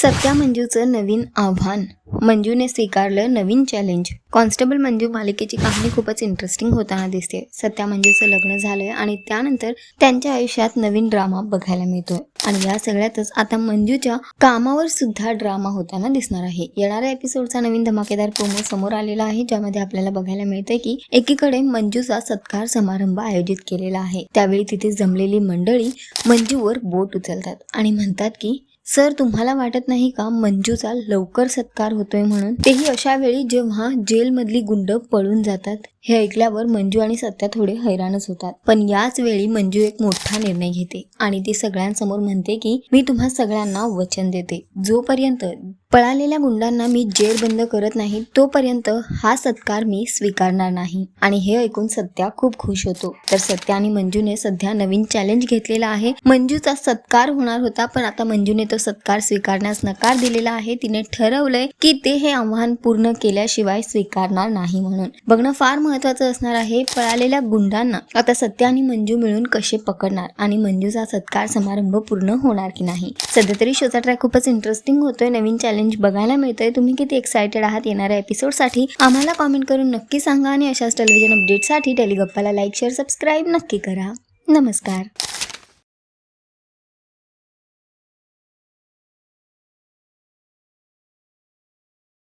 सत्या मंजूचं नवीन आव्हान. मंजूने स्वीकारलं नवीन चॅलेंज कॉन्स्टेबल मंजू मालिकेची कहाणी खूपच इंटरेस्टिंग होताना दिसते. सत्या मंजूचं लग्न झालंय आणि त्यानंतर त्यांच्या आयुष्यात नवीन ड्रामा बघायला मिळतोय. आणि या सगळ्यातच आता मंजूच्या कामावर सुद्धा ड्रामा होताना दिसणार आहे. येणाऱ्या एपिसोडचा नवीन धमाकेदार प्रोमो समोर आलेला आहे ज्यामध्ये आपल्याला बघायला मिळतंय की एकीकडे मंजूचा सत्कार समारंभ आयोजित केलेला आहे. त्यावेळी तिथे जमलेली मंडळी मंजूवर बोट उचलतात आणि म्हणतात की सर तुम्हाला वाटत नाही का मंजूचा लवकर सत्कार होतोय म्हणून? तेही अशा वेळी जेव्हा जेलमधली गुंड पळून जातात. हे ऐकल्यावर मंजू आणि सत्या थोडे हैराणच होतात. पण याच वेळी मंजू एक मोठा निर्णय घेते आणि ती सगळ्यांसमोर म्हणते की मी तुम्हा सगळ्यांना वचन देते. जोपर्यंत पळालेल्या गुंडांना मी जेरबंद करत नाही तोपर्यंत हा सत्कार मी स्वीकारणार नाही. आणि हे ऐकून सत्या खूप खुश होतो. तर सत्या आणि मंजूने सध्या नवीन चॅलेंज घेतलेला आहे. मंजूचा सत्कार होणार होता पण आता मंजूने तो सत्कार स्वीकारण्यास नकार दिलेला आहे. तिने ठरवलंय की ते हे आव्हान पूर्ण केल्याशिवाय स्वीकारणार नाही म्हणून. बघणं फार महत्वाचं असणार आहे पळालेल्या गुंडांना. आता सत्य आणि मंजू मिळून कसे पकडणार आणि मंजूचा सत्कार समारंभ पूर्ण होणार की नाही? सध्या तरी शोचा ट्रॅक खूपच इंटरेस्टिंग होतोय. नवीन चॅलेंज बघायला मिळतोय. तुम्ही किती एक्सायटेड आहात येणाऱ्या एपिसोडसाठी आम्हाला कॉमेंट करून नक्की सांगा आणि अशाच टेलिव्हिजन अपडेटसाठी टेलिगप्पाला लाईक शेअर सबस्क्राईब नक्की करा. नमस्कार.